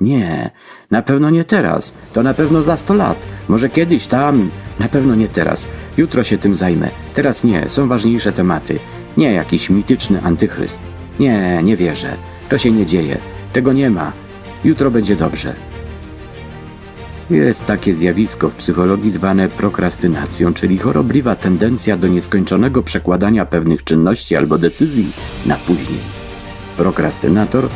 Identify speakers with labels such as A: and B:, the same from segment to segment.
A: Nie, na pewno nie teraz. To na pewno za sto lat. Może kiedyś tam. Na pewno nie teraz. Jutro się tym zajmę. Teraz nie, są ważniejsze tematy. Nie jakiś mityczny antychryst. Nie, nie wierzę. To się nie dzieje. Tego nie ma. Jutro będzie dobrze. Jest takie zjawisko w psychologii zwane prokrastynacją, czyli chorobliwa tendencja do nieskończonego przekładania pewnych czynności albo decyzji na później. Prokrastynator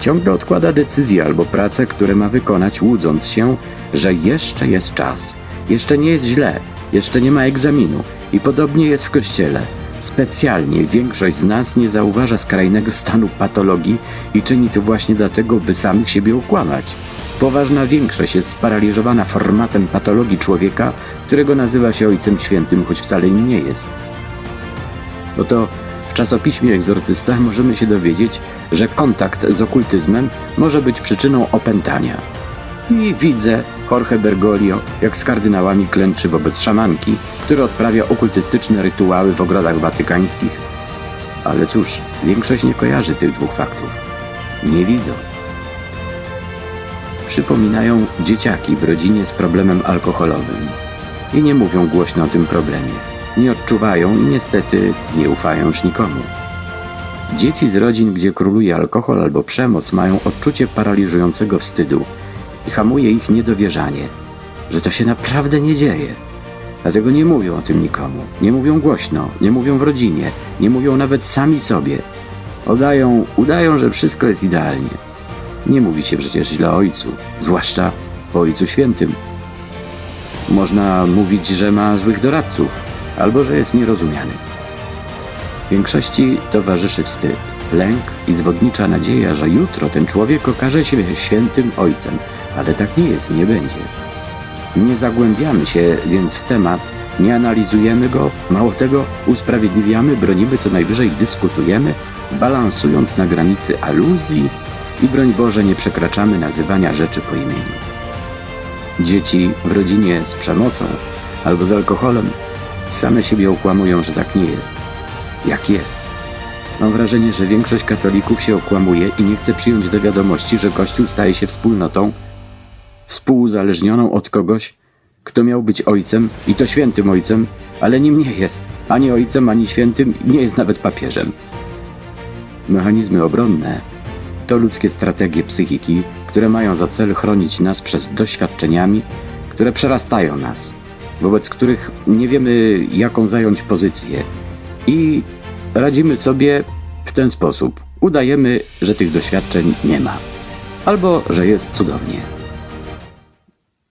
A: ciągle odkłada decyzje albo pracę, które ma wykonać, łudząc się, że jeszcze jest czas, jeszcze nie jest źle, jeszcze nie ma egzaminu i podobnie jest w kościele. Specjalnie większość z nas nie zauważa skrajnego stanu patologii i czyni to właśnie dlatego, by samych siebie okłamać. Poważna większość jest sparaliżowana formatem patologii człowieka, którego nazywa się Ojcem Świętym, choć wcale nim nie jest. Oto czasopiśmie Egzorcysta możemy się dowiedzieć, że kontakt z okultyzmem może być przyczyną opętania. I widzę Jorge Bergoglio, jak z kardynałami klęczy wobec szamanki, która odprawia okultystyczne rytuały w ogrodach watykańskich. Ale cóż, większość nie kojarzy tych dwóch faktów. Nie widzą. Przypominają dzieciaki w rodzinie z problemem alkoholowym i nie mówią głośno o tym problemie. Nie odczuwają i niestety nie ufają już nikomu. Dzieci z rodzin, gdzie króluje alkohol albo przemoc, mają odczucie paraliżującego wstydu i hamuje ich niedowierzanie, że to się naprawdę nie dzieje. Dlatego nie mówią o tym nikomu, nie mówią głośno, nie mówią w rodzinie, nie mówią nawet sami sobie. Udają, udają, że wszystko jest idealnie. Nie mówi się przecież źle o ojcu, zwłaszcza o ojcu świętym. Można mówić, że ma złych doradców, albo że jest nierozumiany. Większości towarzyszy wstyd, lęk i zwodnicza nadzieja, że jutro ten człowiek okaże się świętym ojcem, ale tak nie jest i nie będzie. Nie zagłębiamy się więc w temat, nie analizujemy go, mało tego usprawiedliwiamy, bronimy, co najwyżej dyskutujemy, balansując na granicy aluzji i broń Boże nie przekraczamy nazywania rzeczy po imieniu. Dzieci w rodzinie z przemocą albo z alkoholem same siebie okłamują, że tak nie jest. Jak jest? Mam wrażenie, że większość katolików się okłamuje i nie chce przyjąć do wiadomości, że Kościół staje się wspólnotą współuzależnioną od kogoś, kto miał być ojcem i to świętym ojcem, ale nim nie jest. Ani ojcem, ani świętym, nie jest nawet papieżem. Mechanizmy obronne to ludzkie strategie psychiki, które mają za cel chronić nas przed doświadczeniami, które przerastają nas, wobec których nie wiemy, jaką zająć pozycję. I radzimy sobie w ten sposób. Udajemy, że tych doświadczeń nie ma, albo że jest cudownie.